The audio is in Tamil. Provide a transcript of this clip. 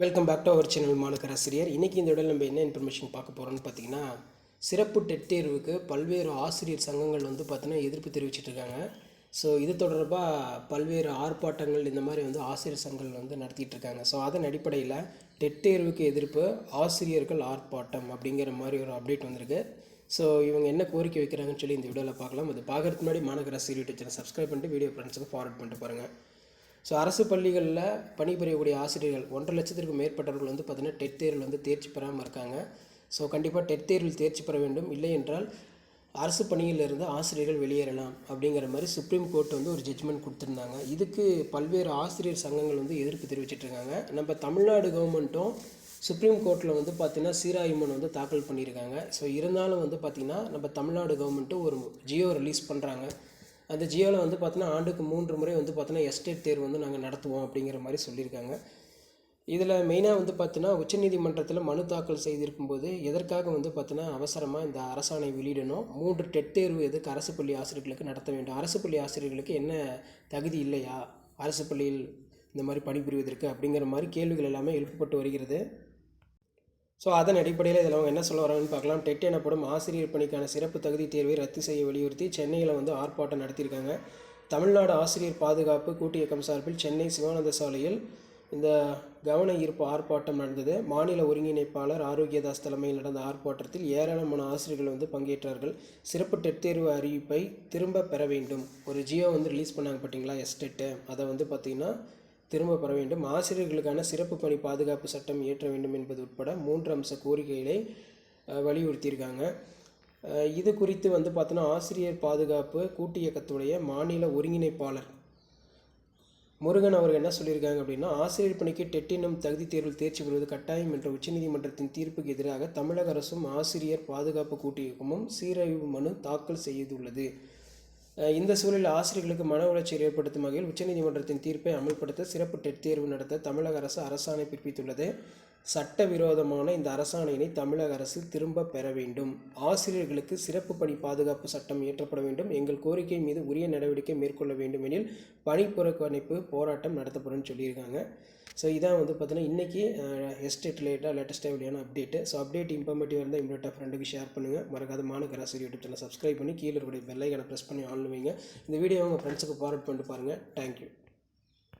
Welcome back to our channel மாணக்கர் ஆசிரியர் இன்றைக்கி இந்த இடம் நம்ம என்ன இன்ஃபர்மேஷன் பார்க்க போகிறோம்னு பார்த்தீங்கன்னா சிறப்பு டெட் தேர்வுக்கு பல்வேறு ஆசிரியர் சங்கங்கள் வந்து பார்த்தீங்கன்னா எதிர்ப்பு தெரிவிச்சிட்டு இருக்காங்க. ஸோ இது தொடர்பாக பல்வேறு ஆர்ப்பாட்டங்கள் இந்த மாதிரி வந்து ஆசிரியர் சங்கங்கள் வந்து நடத்திட்டு இருக்காங்க. ஸோ அதன் அடிப்படையில் டெட் தேர்வுக்கு எதிர்ப்பு ஆசிரியர்கள் ஆர்ப்பாட்டம் அப்படிங்கிற மாதிரி ஒரு அப்டேட் வந்திருக்கு. ஸோ இவங்க என்ன கோரிக்கை வைக்கிறாங்கன்னு சொல்லி இந்த வீடியோவில் பார்க்கலாம். அது பார்க்குறதுக்கு முன்னாடி மாநகராசிரியர் யூடியூப் சேனல் சப்ஸ்கிரைப் பண்ணிட்டு வீடியோ ஃப்ரெண்ட்ஸுக்கு ஃபார்வர்ட் பண்ணிட்டு பாருங்கள் ஸோ அரசு பள்ளிகளில் பணிபுரியக்கூடிய ஆசிரியர்கள் ஒன்றரை லட்சத்திற்கு மேற்பட்டவர்கள் வந்து பார்த்திங்கன்னா டெட் தேர்வில் வந்து தேர்ச்சி பெறாமல் இருக்காங்க. ஸோ கண்டிப்பாக டெட் தேர்வில் தேர்ச்சி பெற வேண்டும். இல்லை என்றால் அரசு பணியிலிருந்து ஆசிரியர்கள் வெளியேறலாம் அப்படிங்கிற மாதிரி சுப்ரீம் கோர்ட் வந்து ஒரு ஜட்ஜ்மெண்ட் கொடுத்துருந்தாங்க. இதுக்கு பல்வேறு ஆசிரியர் சங்கங்கள் வந்து எதிர்ப்பு தெரிவிச்சிட்டு இருக்காங்க. நம்ம தமிழ்நாடு கவர்மெண்ட்டும் சுப்ரீம் கோர்ட்டில் வந்து பார்த்திங்கன்னா சீராயுமன் வந்து தாக்கல் பண்ணியிருக்காங்க. ஸோ இருந்தாலும் வந்து பார்த்திங்கன்னா நம்ம தமிழ்நாடு கவர்மெண்ட்டும் ஒரு ஜியோ ரிலீஸ் பண்ணுறாங்க அந்த ஜியோவில் வந்து பார்த்தீங்கன்னா ஆண்டுக்கு மூன்று முறை வந்து பார்த்தீங்கன்னா எஸ்டேட் தேர்வு வந்து நாங்கள் நடத்துவோம் அப்படிங்கிற மாதிரி சொல்லியிருக்காங்க. இதில் மெயினாக வந்து பார்த்தீங்கன்னா உச்சநீதிமன்றத்தில் மனு தாக்கல் செய்திருக்கும்போது எதற்காக வந்து பார்த்தீங்கன்னா அவசரமாக இந்த அரசாணை வெளியிடணும்? மூன்று டெட் தேர்வு எதுக்கு அரசு பள்ளி ஆசிரியர்களுக்கு நடத்த வேண்டும்? அரசு பள்ளி ஆசிரியர்களுக்கு என்ன தகுதி இல்லையா? அரசு பள்ளியில் இந்த மாதிரி பணிபுரிவதற்கு அப்படிங்கிற மாதிரி கேள்விகள் எல்லாமே எழுப்பப்பட்டு வருகிறது. ஸோ அதன் அடிப்படையில் இதில் அவங்க என்ன சொல்ல வராங்கன்னு பார்க்கலாம். டெட் எனப்படும் ஆசிரியர் பணிக்கான சிறப்பு தகுதி தேர்வை ரத்து செய்ய வலியுறுத்தி சென்னையில் வந்து ஆர்ப்பாட்டம் நடத்தியிருக்காங்க. தமிழ்நாடு ஆசிரியர் பாதுகாப்பு கூட்டு இயக்கம் சார்பில் சென்னை சிவானந்த சாலையில் இந்த கவன ஈர்ப்பு ஆர்ப்பாட்டம் நடந்தது. மாநில ஒருங்கிணைப்பாளர் ஆரோக்கியதாஸ் தலைமையில் நடந்த ஆர்ப்பாட்டத்தில் ஏராளமான ஆசிரியர்கள் வந்து பங்கேற்றார்கள். சிறப்பு டெட் தேர்வு அறிவிப்பை திரும்ப பெற வேண்டும். ஒரு ஜியோ வந்து ரிலீஸ் பண்ணாங்க பார்த்தீங்களா? எஸ்டெட்டு அதை வந்து பார்த்திங்கன்னா திரும்ப பெற வேண்டும். ஆசிரியர்களுக்கான சிறப்பு பணி பாதுகாப்பு சட்டம் இயற்ற வேண்டும் என்பது உட்பட மூன்று அம்ச கோரிக்கைகளை வலியுறுத்தியிருக்காங்க. இது குறித்து வந்து பார்த்தோன்னா ஆசிரியர் பாதுகாப்பு கூட்டு இயக்கத்துடைய மாநில ஒருங்கிணைப்பாளர் முருகன் அவர்கள் என்ன சொல்லியிருக்காங்க அப்படின்னா ஆசிரியர் பணிக்கு டெட்டினம் தகுதி தேர்வில் தேர்ச்சி பெறுவது கட்டாயம் என்ற உச்சநீதிமன்றத்தின் தீர்ப்புக்கு எதிராக தமிழக அரசும் ஆசிரியர் பாதுகாப்பு கூட்டு இயக்கமும் மனு தாக்கல் செய்துள்ளது. இந்த சூழலில் ஆசிரியர்களுக்கு மன உளைச்சல் ஏற்படுத்தும் வகையில் உச்சநீதிமன்றத்தின் தீர்ப்பை அமல்படுத்த சிறப்பு டெட் தேர்வு நடத்த தமிழக அரசு அரசாணை பிறப்பித்துள்ளது. சட்டவிரோதமான இந்த அரசாணையினை தமிழக அரசு திரும்ப பெற வேண்டும். ஆசிரியர்களுக்கு சிறப்பு பணி பாதுகாப்பு சட்டம் இயற்றப்பட வேண்டும். எங்கள் கோரிக்கை மீது உரிய நடவடிக்கை மேற்கொள்ள வேண்டும் எனில் பணிப்புறக்கணிப்பு போராட்டம் நடத்தப்படும் சொல்லியிருக்காங்க. ஸோ இதான் வந்து பார்த்தீங்கன்னா இன்றைக்கி எஸ்டேட் ரிலேட்டாக லேட்டஸ்ட்டாக வெளியான அப்டேட்டு ஸோ அப்டேட் இம்பார்மேட்டிவ் இருந்தால் இம்மிடியட்டாக ஃப்ரெண்டுக்கு ஷேர் பண்ணுங்கள் மறக்காத மாநகராசிரியர் யூடியூப் சேனல் சப்ஸ்கிரைப் பண்ணி கீழே இருக்கக்கூடிய பெல்லைக்கான ப்ரெஸ் பண்ணி ஆன் வைங்க. இந்த வீடியோ உங்கள் ஃப்ரெண்ட்ஸுக்கு ஃபார்வர்ட் பண்ணிட்டு பாருங்கள் தேங்க்யூ